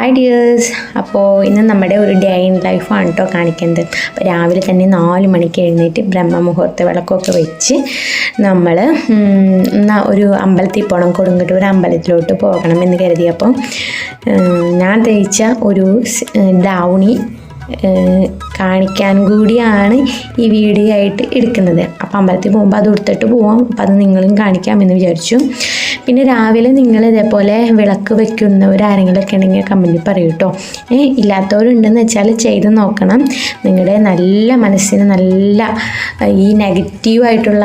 Hi dears അപ്പോൾ ഇന്ന് നമ്മുടെ ഒരു ഡേ ഇൻ ലൈഫാണ് കേട്ടോ കാണിക്കുന്നത്. അപ്പോൾ രാവിലെ തന്നെ നാല് മണിക്ക് എഴുന്നേറ്റ് ബ്രഹ്മമുഹൂർത്ത വിളക്കൊക്കെ വെച്ച് നമ്മൾ ഒരു അമ്പലത്തിൽ പോകണം ഒരു അമ്പലത്തിലോട്ട് പോകണം എന്ന് കരുതിയപ്പോൾ ഞാൻ തയ്ച്ച ഒരു ഏഹ് കാണിക്കാൻ കൂടിയാണ് ഈ വീഡിയോ ആയിട്ട് എടുക്കുന്നത്. അപ്പം അമ്പലത്തിൽ പോകുമ്പോൾ അത് ഉടുത്തിട്ട് പോവാം. അപ്പം അത് നിങ്ങളും കാണിക്കാമെന്ന് വിചാരിച്ചു. പിന്നെ രാവിലെ നിങ്ങൾ ഇതേപോലെ വിളക്ക് വെക്കുന്നവരാരെങ്കിലും ഒക്കെ ഉണ്ടെങ്കിൽ കമ്പനി പറയൂ കേട്ടോ ഏ ഇല്ലാത്തവരുണ്ടെന്ന് വെച്ചാൽ ചെയ്ത് നോക്കണം. നിങ്ങളുടെ നല്ല മനസ്സിന് നല്ല ഈ നെഗറ്റീവായിട്ടുള്ള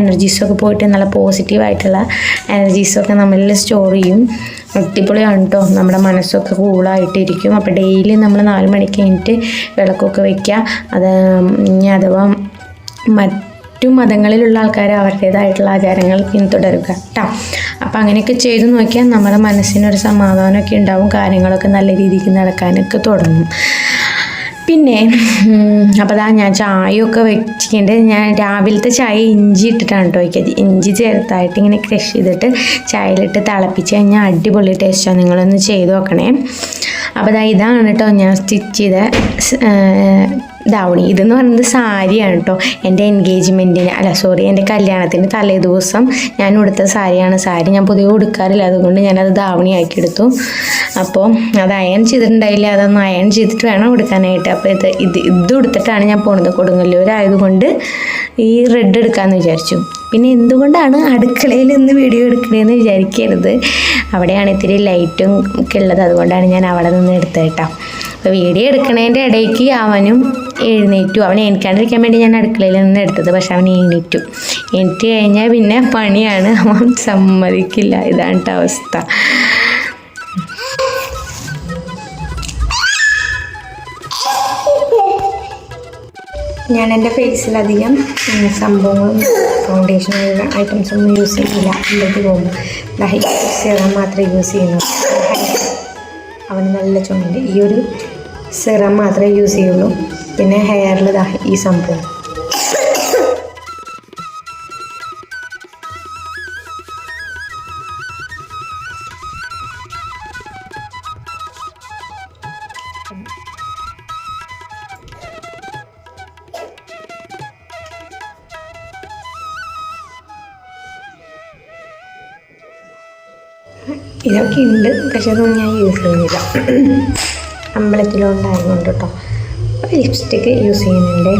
എനർജീസൊക്കെ പോയിട്ട് നല്ല പോസിറ്റീവായിട്ടുള്ള എനർജീസൊക്കെ നമ്മളിൽ സ്റ്റോർ ചെയ്യും. അടിപൊളിയാണ് കേട്ടോ നമ്മുടെ മനസ്സൊക്കെ കൂളായിട്ടിരിക്കും അപ്പോൾ ഡെയിലി നമ്മൾ നാല് മണിക്ക് കഴിഞ്ഞിട്ട് വിളക്കൊക്കെ വയ്ക്കുക അത് അഥവാ മറ്റു മതങ്ങളിലുള്ള ആൾക്കാർ അവരുടേതായിട്ടുള്ള ആചാരങ്ങൾ പിന്തുടരുക കേട്ടോ അപ്പോൾ അങ്ങനെയൊക്കെ ചെയ്തു നോക്കിയാൽ നമ്മുടെ മനസ്സിനൊരു സമാധാനമൊക്കെ ഉണ്ടാവും കാര്യങ്ങളൊക്കെ നല്ല രീതിക്ക് നടക്കാനൊക്കെ തുടങ്ങും. പിന്നെ അപ്പോൾ അതാ ഞാൻ ചായയൊക്കെ വെച്ചിട്ടുണ്ട്. ഞാൻ രാവിലത്തെ ചായ ഇഞ്ചി ഇട്ടിട്ടാണ് കേട്ടോ വയ്ക്കുക ഇഞ്ചി ചേർത്തായിട്ട് ഇങ്ങനെ ക്രഷ് ചെയ്തിട്ട് ചായയിലിട്ട് തിളപ്പിച്ച് കഴിഞ്ഞാൽ അടിപൊളി ടേസ്റ്റാണ് നിങ്ങളൊന്ന് ചെയ്ത് നോക്കണേ. അപ്പോൾ ദാ ഇതാണ് കേട്ടോ ഞാൻ സ്റ്റിച്ച് ചെയ്ത ദാവണി. ഇതെന്ന് പറയുന്നത് സാരിയാണ് കേട്ടോ. എന്റെ എൻഗേജ്മെന്റിന് അല്ല സോറി എന്റെ കല്യാണത്തിന്റെ തലേ ദിവസം ഞാൻ ഉടുത്ത സാരിയാണ്. സാരി ഞാൻ പൊതുവെ ഉടുക്കാറില്ല. അതുകൊണ്ട് ഞാനത് ധാവണി ആക്കി എടുത്തു. അപ്പോൾ അത് അയൺ ചെയ്തിട്ടുണ്ടായില്ല. അതൊന്ന് അയൺ ചെയ്തിട്ട് വേണം ഉടുക്കാനായിട്ട്. അപ്പോൾ ഇത് ഇത് ഇത് ഉടുത്തിട്ടാണ് ഞാൻ പോണത് കൊടുങ്ങല്ലൂരായതുകൊണ്ട് ഈ റെഡ് എടുക്കാമെന്ന് വിചാരിച്ചു. പിന്നെ എന്തുകൊണ്ടാണ് അടുക്കളയിൽ നിന്ന് വീഡിയോ എടുക്കണതെന്ന് വിചാരിക്കരുത്. അവിടെയാണ് ഇത്തിരി ലൈറ്റും ഒക്കെ ഉള്ളത്. അതുകൊണ്ടാണ് ഞാൻ അവിടെ നിന്ന് എടുത്തത് കേട്ടോ. അപ്പോൾ വീഡിയോ എടുക്കണതിന്റെ ഇടയ്ക്ക് അവനും എഴുന്നേറ്റു. അവൻ എണീക്കാണ്ടിരിക്കാൻ വേണ്ടി ഞാൻ അടുക്കളയിൽ നിന്ന് എടുത്തത്. പക്ഷെ അവൻ എണീറ്റു. എണീറ്റ് കഴിഞ്ഞാൽ പിന്നെ പണിയാണ്. അവൻ സമ്മതിക്കില്ല. ഇതാണ് അവസ്ഥ. ഞാൻ എന്റെ ഫേസിലധികം സംഭവങ്ങളൊന്നും സംഭവങ്ങളും ഫൗണ്ടേഷൻ ഐറ്റംസ് ഒന്നും യൂസ് ചെയ്യുന്നില്ല. പോകുന്നു. പോകുമ്പോൾ സിറം മാത്രമേ യൂസ് ചെയ്യുന്നു. അവന് നല്ല ചുമണ്ട്. ഈ ഒരു സിറം മാത്രമേ യൂസ് ചെയ്യുള്ളൂ. പിന്നെ ഹെയറിൽ ഈ സംഭവം. ഇതൊക്കെ ഉണ്ട് പക്ഷെ അതൊന്നും ഞാൻ യൂസ് ചെയ്യുന്നില്ല. അമ്പലത്തിലുണ്ടായതുകൊണ്ട് കേട്ടോ ലിപ്സ്റ്റിക്ക് യൂസ് ചെയ്യുന്നുണ്ട്.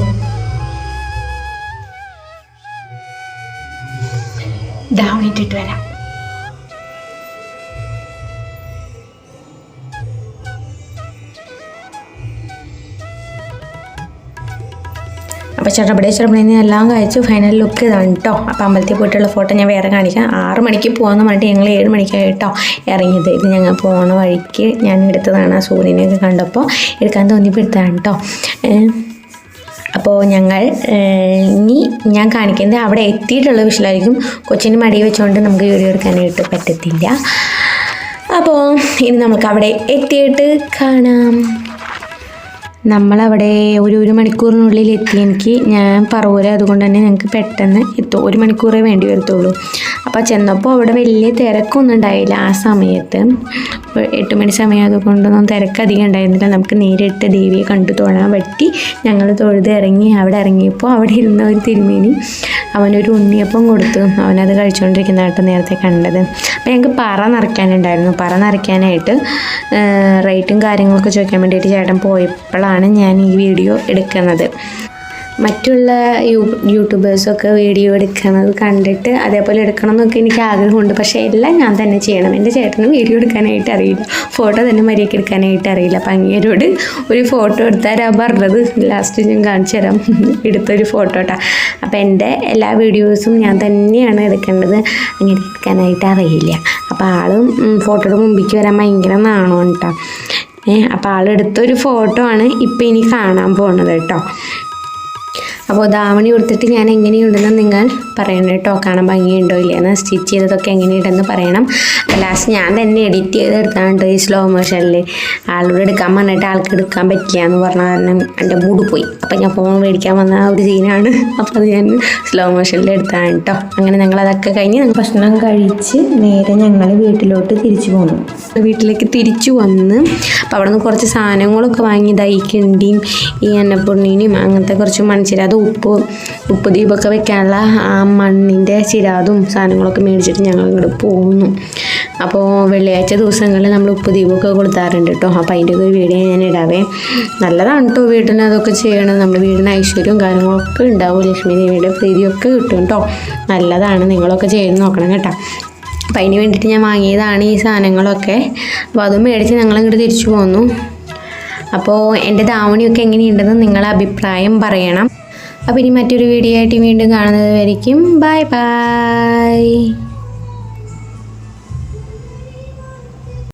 ഡൗൺ ഇട്ടിട്ട് വരാം. അപ്പോൾ ചടപടേ ചടപടേന്ന് എല്ലാം കഴിച്ചു ഫൈനൽ ലുക്ക് ഇതാണ് കേട്ടോ അപ്പോൾ അമ്പലത്തിൽ പോയിട്ടുള്ള ഫോട്ടോ ഞാൻ വേറെ കാണിക്കാം. ആറ് മണിക്ക് പോകാമെന്ന് പറഞ്ഞിട്ട് ഞങ്ങൾ ഏഴ് മണിക്കാണ് കേട്ടോ ഇറങ്ങിയത്. ഇത് ഞങ്ങൾ പോണ വഴിക്ക് ഞാൻ എടുത്തതാണ് ആ സൂര്യനെയൊക്കെ കണ്ടപ്പോൾ എടുക്കാൻ തോന്നിയപ്പോൾ എടുത്തതാണ് കേട്ടോ അപ്പോൾ ഞങ്ങൾ ഇനി ഞാൻ കാണിക്കുന്നത് അവിടെ എത്തിയിട്ടുള്ള വിഷയമായിരിക്കും. കൊച്ചിന് മടി വെച്ചുകൊണ്ട് നമുക്ക് വീഡിയോ എടുക്കാനായിട്ട് പറ്റത്തില്ല. അപ്പോൾ ഇനി നമുക്ക് അവിടെ എത്തിയിട്ട് കാണാം. നമ്മളവിടെ ഒരു ഒരു മണിക്കൂറിനുള്ളിൽ എത്തി. എനിക്ക് ഞാൻ പറവൂര അതുകൊണ്ട് തന്നെ ഞങ്ങൾക്ക് പെട്ടെന്ന് എത്തും. ഒരു മണിക്കൂറേ വേണ്ടി വരത്തുള്ളൂ. അപ്പോൾ ചെന്നപ്പോൾ അവിടെ വലിയ തിരക്കൊന്നും ഉണ്ടായില്ല. ആ സമയത്ത് എട്ട് മണി സമയം അതുകൊണ്ടൊന്നും തിരക്ക് അധികം ഉണ്ടായിരുന്നില്ല. നമുക്ക് നേരിട്ട് ദേവിയെ കണ്ടു തൊഴാൻ പറ്റി. ഞങ്ങൾ തൊഴുത് ഇറങ്ങി. അവിടെ ഇറങ്ങിയപ്പോൾ അവിടെ ഇരുന്ന ഒരു തിരുമേനി അവനൊരു ഉണ്ണിയപ്പം കൊടുത്തു അവനത് കഴിച്ചുകൊണ്ടിരിക്കുന്നതായിട്ട് നേരത്തെ കണ്ടത്. അപ്പോൾ ഞങ്ങൾക്ക് പറ നിറയ്ക്കാനുണ്ടായിരുന്നു. പറ നിറയ്ക്കാനായിട്ട് റേറ്റും കാര്യങ്ങളൊക്കെ ചോദിക്കാൻ വേണ്ടിയിട്ട് ചേട്ടൻ പോയപ്പോഴാണ് ഞാൻ ഈ വീഡിയോ എടുക്കുന്നത്. മറ്റുള്ള യൂ യൂട്യൂബേഴ്സൊക്കെ വീഡിയോ എടുക്കുന്നത് കണ്ടിട്ട് അതേപോലെ എടുക്കണം എന്നൊക്കെ എനിക്ക് ആഗ്രഹമുണ്ട്. പക്ഷേ എല്ലാം ഞാൻ തന്നെ ചെയ്യണം. എന്റെ ചേട്ടന് വീഡിയോ എടുക്കാനായിട്ട് അറിയില്ല. ഫോട്ടോ തന്നെ മര്യാദയ്ക്ക് എടുക്കാനായിട്ട് അറിയില്ല. അപ്പം അങ്ങേരോട് ഒരു ഫോട്ടോ എടുത്താരാ പറഞ്ഞത്. ലാസ്റ്റ് ഞാൻ കാണിച്ചു തരാം. എടുത്തൊരു ഫോട്ടോ കേട്ടോ അപ്പോൾ എന്റെ എല്ലാ വീഡിയോസും ഞാൻ തന്നെയാണ് എടുക്കേണ്ടത്. അങ്ങനെ എടുക്കാനായിട്ട് അറിയില്ല. അപ്പോൾ ആളും ഫോട്ടോയുടെ മുമ്പിലേക്ക് വരാൻ ഭയങ്കര നാണോ കേട്ടോ ഏഹ് അപ്പോൾ ആളെടുത്തൊരു ഫോട്ടോ ആണ് ഇപ്പം ഇനി കാണാൻ പോകുന്നത് കേട്ടോ അപ്പോൾ ദാവണി കൊടുത്തിട്ട് ഞാൻ എങ്ങനെയുണ്ടെന്ന് നിങ്ങൾ പറയണം കേട്ടോ. കാണാൻ ഭംഗിയുണ്ടോ ഇല്ലയെന്ന് സ്റ്റിച്ച് ചെയ്തതൊക്കെ എങ്ങനെയുണ്ടെന്ന് പറയണം. ലാസ്റ്റ് ഞാൻ തന്നെ എഡിറ്റ് ചെയ്തെടുത്താണ്ട് ഈ സ്ലോ മോഷനിൽ ആളോട് എടുക്കാൻ പറഞ്ഞിട്ട് ആൾക്ക് എടുക്കാൻ പറ്റില്ല എന്ന് പറഞ്ഞ കാരണം എന്റെ മൂഡ് പോയി. അപ്പോൾ ഞാൻ ഫോൺ മേടിക്കാൻ വന്ന ആ ഒരു സീനാണ് അപ്പോൾ അത് ഞാൻ സ്ലോ മോഷനിൽ എടുത്താണ് കേട്ടോ. അങ്ങനെ ഞങ്ങൾ അതൊക്കെ കഴിഞ്ഞ് ഭക്ഷണം കഴിച്ച് നേരെ ഞങ്ങൾ വീട്ടിലോട്ട് തിരിച്ചു പോന്നു. വീട്ടിലേക്ക് തിരിച്ചു വന്ന് അപ്പോൾ അവിടെ നിന്ന് കുറച്ച് സാധനങ്ങളൊക്കെ വാങ്ങി ദൈക്കിണ്ടിയും ഈ എണ്ണപ്പൊണ്ണീനും അങ്ങനത്തെ കുറച്ച് മൺചിരാതും ഉപ്പ് ഉപ്പ് ദീപമൊക്കെ വെക്കാനുള്ള ആ മണ്ണിന്റെ ചിരാതും സാധനങ്ങളൊക്കെ മേടിച്ചിട്ട് ഞങ്ങൾ ഇങ്ങോട്ട് പോകുന്നു അപ്പോൾ വെള്ളിയാഴ്ച ദിവസങ്ങളിൽ നമ്മൾ ഉപ്പ് ദീപമൊക്കെ കൊടുത്താറുണ്ട് കേട്ടോ അപ്പോൾ അതിന്റെ ഒരു വീഡിയോ ഞാൻ ഇടാവേ. നല്ലതാണ് കേട്ടോ വീട്ടിന് അതൊക്കെ ചെയ്യണം നമ്മുടെ വീടിന് ഐശ്വര്യവും കാര്യങ്ങളൊക്കെ ഉണ്ടാവും. ലക്ഷ്മി ദേവിയുടെ പ്രീതിയൊക്കെ കിട്ടും കേട്ടോ നല്ലതാണ്. നിങ്ങളൊക്കെ ചെയ്ത് നോക്കണം കേട്ടോ. അപ്പം അതിന് വേണ്ടിയിട്ട് ഞാൻ വാങ്ങിയതാണ് ഈ സാധനങ്ങളൊക്കെ. അപ്പോൾ അതും മേടിച്ച് ഞങ്ങളിങ്ങോട്ട് തിരിച്ചു പോന്നു. അപ്പോൾ എന്റെ ധാവണിയൊക്കെ എങ്ങനെയുണ്ടെന്ന് നിങ്ങളെ അഭിപ്രായം പറയണം. അപ്പോൾ ഇനി മറ്റൊരു വീഡിയോ ആയിട്ട് വീണ്ടും കാണുന്നത് വരയ്ക്കും ബൈ ബൈ